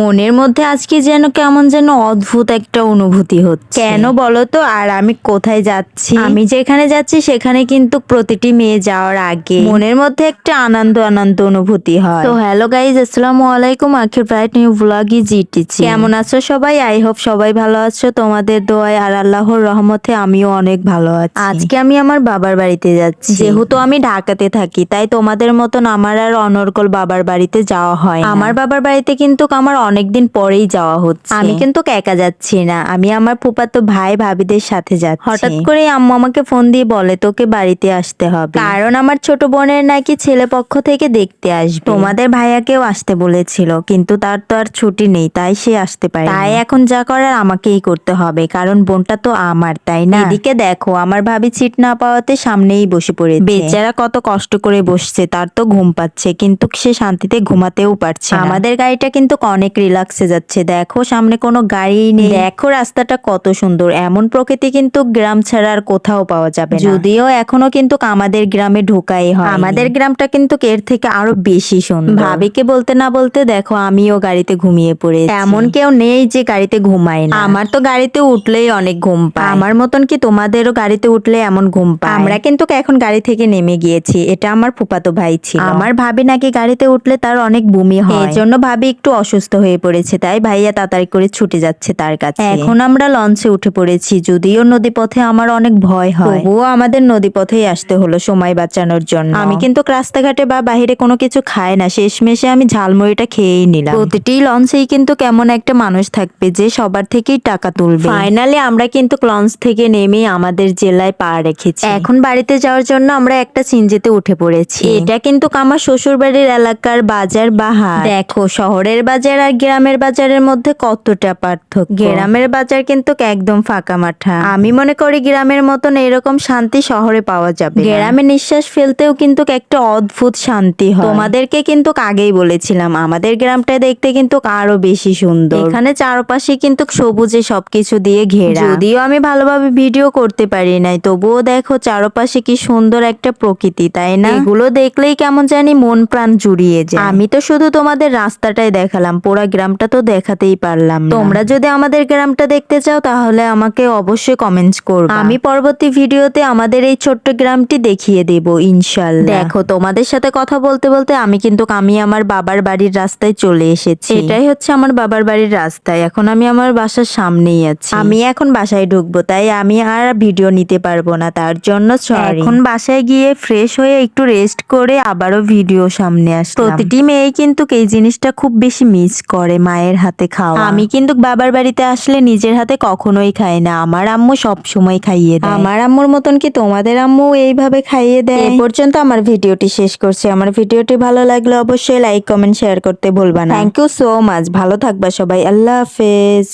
মনের মধ্যে আজকে যেন কেমন যেন অদ্ভুত একটা অনুভূতি হচ্ছে। কেন বলো তো আর আমি কোথায় যাচ্ছি? আমি যেখানে যাচ্ছি সেখানে কিন্তু প্রতিটি মেয়ে যাওয়ার আগে মনের মধ্যে একটা আনন্দ আনন্দ অনুভূতি হয়। তো হ্যালো গাইজ আসসালামু আলাইকুম আখির ব্রাইট নিউ ব্লগি জিটিছি কেমন আছো সবাই? আই হোপ সবাই ভালো আছো। তোমাদের দোয়ায় আর আল্লাহর রহমতে আমিও অনেক ভালো আছি। আজকে আমি আমার বাবার বাড়িতে যাচ্ছি। যেহেতু আমি ঢাকাতে থাকি তাই তোমাদের মতন আমার আর অনর্গল বাবার বাড়িতে যাওয়া হয় আমার বাবার বাড়িতে কিন্তু আমার অনেকদিন পরেই যাওয়া হচ্ছে। আমি কিন্তু একা যাচ্ছি না। আমি আমার ফুপাতো ভাই ভাবিদের সাথে যাচ্ছি। হঠাৎ করে আম্মু আমাকে ফোন দিয়ে বলে তোকে বাড়িতে আসতে হবে। কারণ আমার ছোট বোনের নাকি ছেলে পক্ষ থেকে দেখতে আসবে। তোমাদের ভাইয়াকেও আসতে বলেছিল কিন্তু তার তো আর ছুটি নেই তাই সে আসতে পারে তাই এখন যা করার আমাকেই করতে হবে কারণ বোনটা তো আমার তাই না? এদিকে দেখো আমার ভাবি সিট না পাওয়াতে সামনেই বসে পড়েছে। বেচারা কত কষ্ট করে বসছে তার তো ঘুম পাচ্ছে কিন্তু সে শান্তিতে ঘুমাতেও পারছে আমাদের গাড়িটা কিন্তু অনেক রিল্যাক্সে যাচ্ছে। দেখো, সামনে কোনো গাড়ি নেই। দেখো, রাস্তাটা কত সুন্দর। এমন প্রকৃতি কিন্তু গ্রাম ছাড়া আর কোথাও পাওয়া যাবে যদিও এখনও কিন্তু আমাদের গ্রামে ঢোকাই হয় আমাদের গ্রামটা কিন্তু এর থেকে আরও বেশি সুন্দর। ভাবিকে বলতে না বলতে দেখো, আমিও গাড়িতে ঘুমিয়ে পড়ে এমন কেউ নেই যে গাড়িতে ঘুমায় না। আমার তো গাড়িতে উঠলেই অনেক ঘুম পায়। আমার মতন কি তোমাদেরও গাড়িতে উঠলে এমন ঘুম পায়? আমরা কিন্তু এখন গাড়ি থেকে নেমে গিয়েছি। এটা আমার ফুপাতো ভাই ছিল। আমার ভাবি নাকি গাড়িতে উঠলে তার অনেক বমি হয়। এই জন্য ভাবি একটু অসুস্থ হয়ে পড়েছে, তাই ভাইয়া তাড়াতাড়ি করে ছুটে যাচ্ছে তার কাছে। এখন আমরা লঞ্চে উঠে পড়েছি, যদিও নদী পথে আমার অনেক ভয় হয়। তবুও আমাদের নদী পথেই আসতে হলো সময় বাঁচানোর জন্য। আমি কিন্তু রাস্তাঘাটে বা বাইরে কোনো কিছু খাই না, শেষমেশে আমি ঝালমুড়িটা খেয়েই নিলাম। প্রতিটি লঞ্চেই কিন্তু কেমন একটা মানুষ থাকবে যে সবার থেকেই টাকা তুলবে। ফাইনালি আমরা কিন্তু লঞ্চ থেকে নেমে আমাদের জেলায় পা রেখেছি। এখন বাড়িতে যাওয়ার জন্য আমরা একটা সিনজিতে উঠে পড়েছি। এটা কিন্তু আমার শ্বশুর বাড়ির এলাকার বাজার বা হাট। দেখো, শহরের বাজার আর গ্রামের বাজারের মধ্যে কতটা পার্থক্য? গ্রামের বাজার কিন্তু একদম ফাঁকা মাঠা। আমি মনে করি গ্রামের মতন এরকম শান্তি শহরে পাওয়া যাবে গ্রামে নিঃশ্বাস ফেলতেও কিন্তু একটা অদ্ভুত শান্তি হয়। তোমাদেরকে কিন্তু আগেই বলেছিলাম আমাদের গ্রামটা দেখতে কিন্তু আরও বেশি সুন্দর। এখানে চারপাশে কিন্তু সবুজে সবকিছু দিয়ে ঘেরা। যদিও আমি ভালোভাবে ভিডিও করতে পারি নাই তবুও দেখো চারপাশে কি সুন্দর একটা প্রকৃতি তাই না? এগুলো দেখলেই কেমন জানি মন প্রাণ জুড়িয়ে যায়। আমি তো শুধু তোমাদের রাস্তাটাই দেখালাম পুরো গ্রামটা তো দেখাতেই পারলাম তোমরা যদি আমাদের গ্রামটা দেখতে চাও তাহলে আমাকে অবশ্যই কমেন্টস করবে। আমি পরবর্তী ভিডিওতে আমাদের এই ছোট্ট গ্রামটি দেখিয়ে দেব ইনশাল্লাহ। দেখো তোমাদের সাথে কথা বলতে বলতে আমি কিন্তু আমি আমার বাবার বাড়ির রাস্তায় চলে এসেছি। এটাই হচ্ছে আমার বাবার বাড়ির রাস্তায়। এখন আমি আমার বাসার সামনেই আছি। আমি এখন বাসায় ঢুকবো তাই আমি আর ভিডিও নিতে পারব না তার জন্য এখন বাসায় গিয়ে ফ্রেশ হয়ে একটু রেস্ট করে আবারও ভিডিও সামনে আসলাম। প্রতিটি মেয়ে কিন্তু এই জিনিসটা খুব বেশি মিস করে মায়ের হাতে খাওয়া। আমি কিন্তু বাবার বাড়িতে আসলে নিজের হাতে কখনোই খাই না। আমার আম্মু সব সময় খাইয়ে দেয়। আমার আম্মুর মতন কি তোমাদের আম্মু এইভাবে খাইয়ে দেয়? এই পর্যন্ত আমার ভিডিওটি শেষ করছি। আমার ভিডিওটি ভালো লাগলে অবশ্যই লাইক কমেন্ট শেয়ার করতে ভুলবা না। থ্যাংক ইউ সো মাচ ভালো থাকবা সবাই। আল্লাহ হাফেজ।